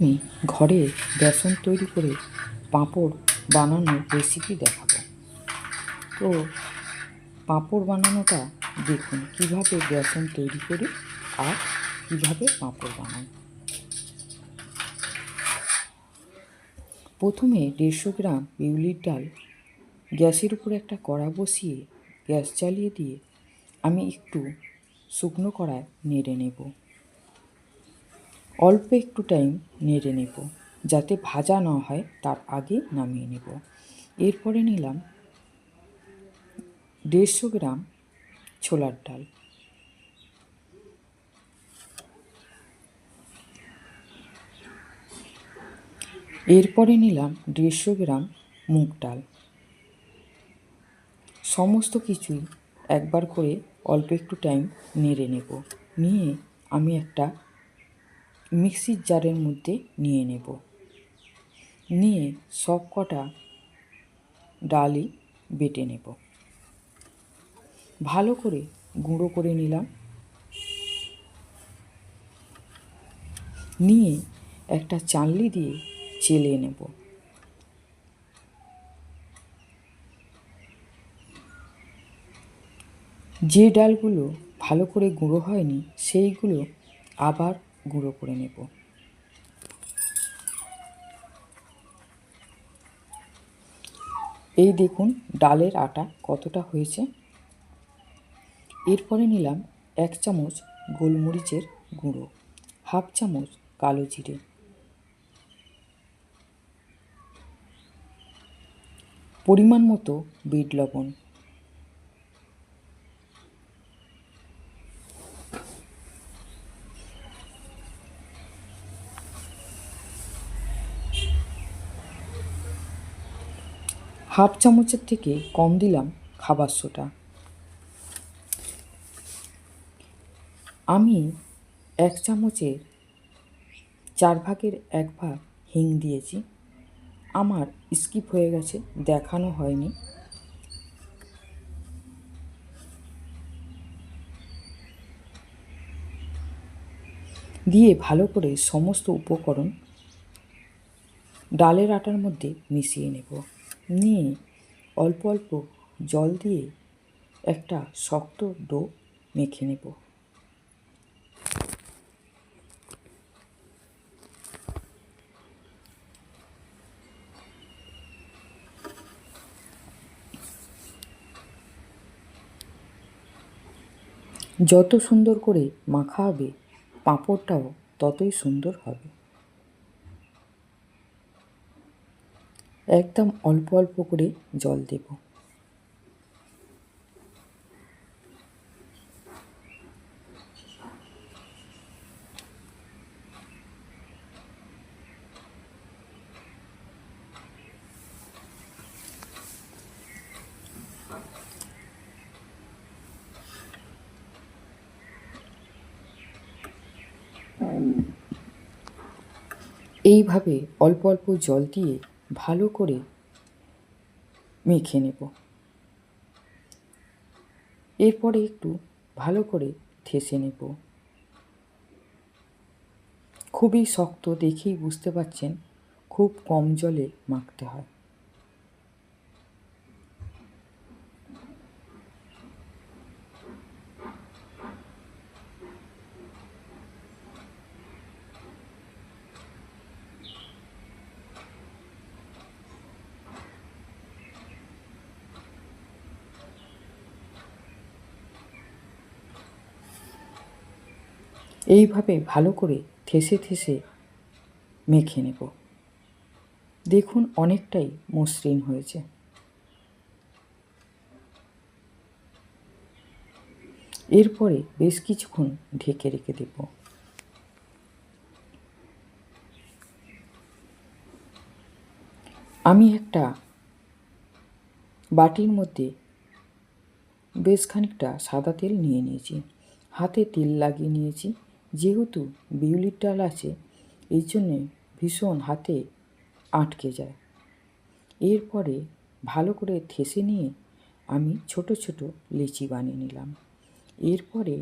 আমি ঘরে বেসন তৈরি করে পাঁপড় বানানোর রেসিপি দেখাবো। তো পাঁপড় বানানোটা দেখুন, কীভাবে বেসন তৈরি করি আর কীভাবে পাঁপড় বানাই। প্রথমে দেড়শো গ্রাম বিউলির ডাল গ্যাসের উপরে একটা কড়া বসিয়ে গ্যাস জ্বালিয়ে দিয়ে আমি একটু শুকনো কড়ায় নেড়ে নেব। অল্প একটু টাইম নেড়ে নেব, যাতে ভাজা না হয় তার আগে নামিয়ে নেব। এরপরে নিলাম দেড়শো গ্রাম ছোলার ডাল। এরপরে নিলাম দেড়শো গ্রাম মুগ ডাল। সমস্ত কিছুই একবার করে অল্প একটু টাইম নেড়ে নেব। নিয়ে আমি একটা মিক্সির জারের মধ্যে নিয়ে নেব। নিয়ে সব কটা ডালই বেটে নেব। ভালো করে গুঁড়ো করে নিলাম। নিয়ে একটা চালনি দিয়ে চেলে নেব। যে ডালগুলো ভালো করে গুঁড়ো হয়নি, সেইগুলো আবার গুঁড়ো করে নেব। এই দেখুন ডালের আটা কতটা হয়েছে। এরপরে নিলাম এক চামচ গোলমরিচের গুঁড়ো, হাফ চামচ কালো জিরে। পরিমাণ মতো বিট লবণ হাফ চামচের থেকে কম দিলাম খাবার সোটা আমি এক চামচের চার ভাগের এক ভাগ হিং দিয়েছি। আমার স্কিপ হয়ে গেছে, দেখানো হয়নি। দিয়ে ভালো করে সমস্ত উপকরণ ডালের আটার মধ্যে মিশিয়ে নেব। নিয়ে অল্প অল্প জল দিয়ে একটা শক্ত ডো মেখে নেব। যত সুন্দর করে মাখা হবে পাঁপড়টাও ততই সুন্দর হবে। একদম অল্প অল্প করে জল দেব। এইভাবে অল্প অল্প জল দিয়ে ভালো করে মেখে নেব। এরপরে একটু ভালো করে থেসে নেব। খুবই শক্ত দেখেই বুঝতে পারছেন, খুব কম জলে মাখতে হয়। এইভাবে ভালো করে থেসে থেসে মেখে নেব। দেখুন অনেকটাই মসৃণ হয়েছে। এরপরে বেশ কিছুক্ষণ ঢেকে রেখে দেব। আমি একটা বাটির মধ্যে বেশ খানিকটা সাদা তেল নিয়ে নিয়েছি। হাতে তেল লাগিয়ে নিয়েছি। যেহেতু বিউলির ডাল আছে, এই জন্যে ভীষণ হাতে আটকে যায়। এরপরে ভালো করে থেসে নিয়ে আমি ছোট ছোট লিচি বানিয়ে নিলাম। এরপরে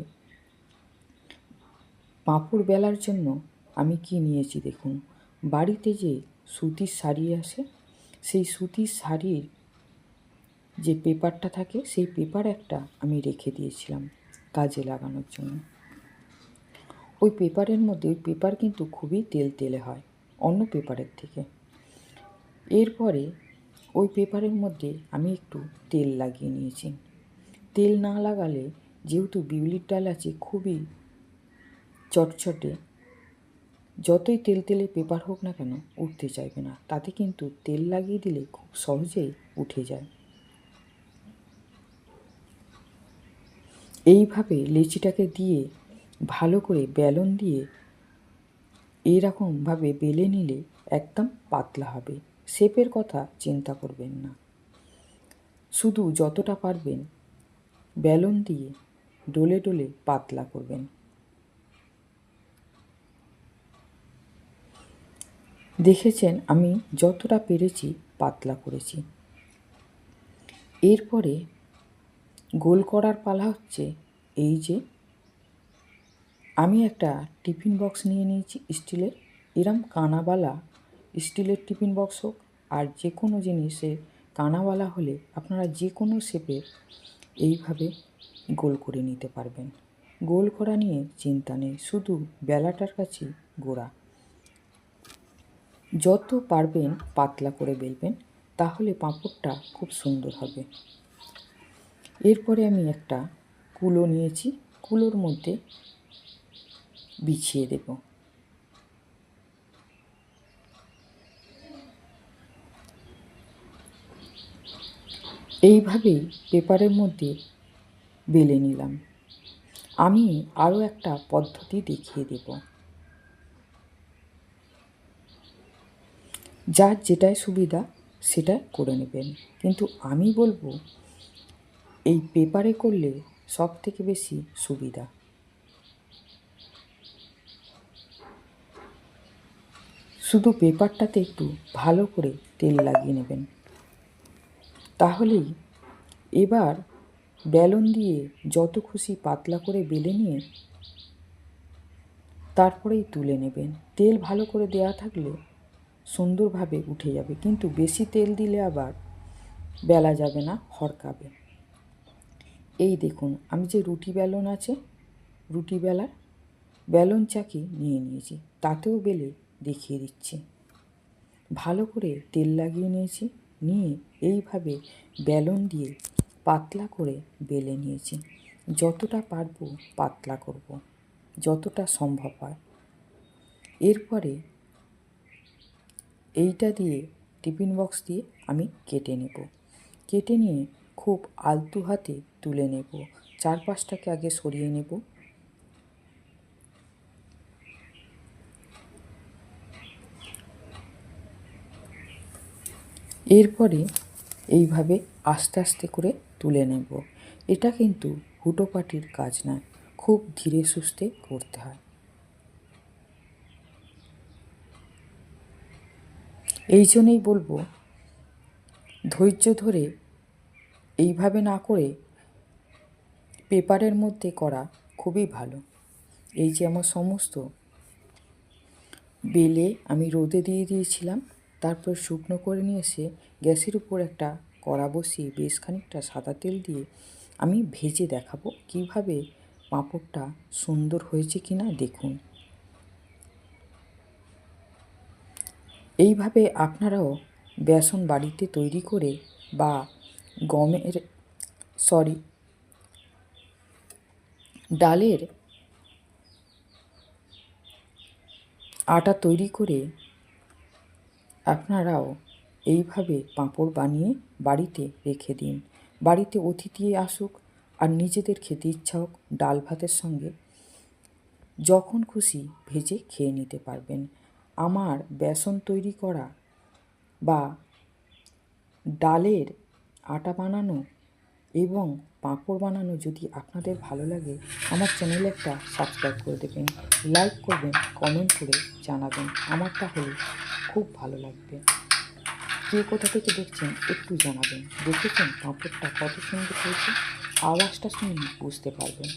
পাঁপড় বেলার জন্য আমি কি নিয়েছি দেখুন। বাড়িতে যে সুতির শাড়ি আসে, সেই সুতির শাড়ির যে পেপারটা থাকে, সেই পেপার একটা আমি রেখে দিয়েছিলাম কাজে লাগানোর জন্য। ওই পেপারের মধ্যে, ওই পেপার কিন্তু খুবই তেল তেলে হয়, অন্য পেপারের থেকে। এরপরে ওই পেপারের মধ্যে আমি একটু তেল লাগিয়ে নিয়েছি। তেল না লাগালে যেহেতু বিউলির ডাল আছে খুবই চটচটে, যতই তেল তেলে পেপার হোক না কেন উঠতে চাইবে না, তাতে কিন্তু তেল লাগিয়ে দিলে খুব সহজেই উঠে যায়। এইভাবে লেচিটাকে দিয়ে ভালো করে বেলন দিয়ে এরকমভাবে বেলে নিলে একদম পাতলা হবে। শেপের কথা চিন্তা করবেন না। শুধু যতটা পারবেন বেলন দিয়ে ডলে ডলে পাতলা করবেন। দেখেছেন আমি যতটা পেরেছি পাতলা করেছি। এরপরে গোল করার পালা হচ্ছে এই যে আমি একটা টিফিন বক্স নিয়ে নিয়েছি স্টিলের। এরম কানাওয়ালা স্টিলের টিফিন বক্স হোক আর যে কোনো জিনিসে কানাওয়ালা হলে আপনারা যে কোনো শেপে এইভাবে গোল করে নিতে পারবেন। গোল করা নিয়ে চিন্তা নেই, শুধু বেলাটার কাছে গোড়া। যত পারবেন পাতলা করে বেলবেন, তাহলে পাঁপড়টা খুব সুন্দর হবে। এরপরে আমি একটা কুলো নিয়েছি। কুলোর মধ্যে বিছিয়ে দেব। এইভাবেই পেপারের মধ্যে বেলে নিলাম। আমি আরও একটা পদ্ধতি দেখিয়ে দেব। যার যেটাই সুবিধা, সেটা করে নেবেন। কিন্তু আমি বলব, এই পেপারে করলে সব থেকে বেশি সুবিধা। শুধু পেপারটাতে একটু ভালো করে তেল লাগিয়ে নেবেন। তাহলেই এবার বেলন দিয়ে যত খুশি পাতলা করে বেলে নিয়ে তারপরেই তুলে নেবেন। তেল ভালো করে দেয়া থাকলে সুন্দরভাবে উঠে যাবে, কিন্তু বেশি তেল দিলে আবার বেলা যাবে না, হরকাবে। এই দেখুন, আমি যে রুটি বেলন আছে, রুটি বেলার বেলন চাকি নিয়ে নিয়েছি, তাতেও বেলে দেখিয়ে দিচ্ছি। ভালো করে তেল লাগিয়ে নিয়েছি, নিয়ে এইভাবে বেলন দিয়ে পাতলা করে বেলে নিয়েছি। যতটা পারব পাতলা করব। যতটা সম্ভব হয়। এরপরে এইটা দিয়ে টিফিন বক্স দিয়ে আমি কেটে নেব। কেটে নিয়ে খুব আলতু হাতে তুলে নেব। চারপাশটাকে আগে সরিয়ে নেব। এরপরে এইভাবে আস্তে আস্তে করে তুলে নেব। এটা কিন্তু হুটোপাটির কাজ নয়, খুব ধীরে সুস্থে করতে হয়। এই জন্যই বলব, ধৈর্য ধরে এইভাবে না করে পেপারের মধ্যে করা খুবই ভালো। এই যে আমার সমস্ত বেলে আমি রোদে দিয়ে দিয়েছিলাম তারপর শুকনো করে নিয়ে এসে গ্যাসের উপর একটা কড়া বসিয়ে বেশ খানিকটা সাদা তেল দিয়ে আমি ভেজে দেখাবো কীভাবে পাঁপড়টা সুন্দর হয়েছে কি না দেখুন। এইভাবে আপনারাও বেসন বাড়িতে তৈরি করে বা গমের, সরি, ডালের আটা তৈরি করে আপনারাও এইভাবে পাঁপড় বানিয়ে বাড়িতে রেখে দিন। বাড়িতে অতিথি আসুক আর নিজেদের খেতে ইচ্ছা হোক, ডাল ভাতের সঙ্গে যখন খুশি ভেজে খেয়ে নিতে পারবেন। আমার বেসন তৈরি করা বা ডালের আটা বানানো এবং পাঁপড় বানানো যদি আপনাদের ভালো লাগে, আমার চ্যানেলে একটা সাবস্ক্রাইব করে দেবেন। লাইক করবেন, কমেন্ট করে জানাবেন। আমার তাহলে খুব ভালো লাগবে। কে কোথা থেকে দেখছেন একটু জানাবেন। দেখেছেন পাঁপড়টা কত সুন্দর হয়েছে? আওয়াজটা শুনে বুঝতে পারবেন।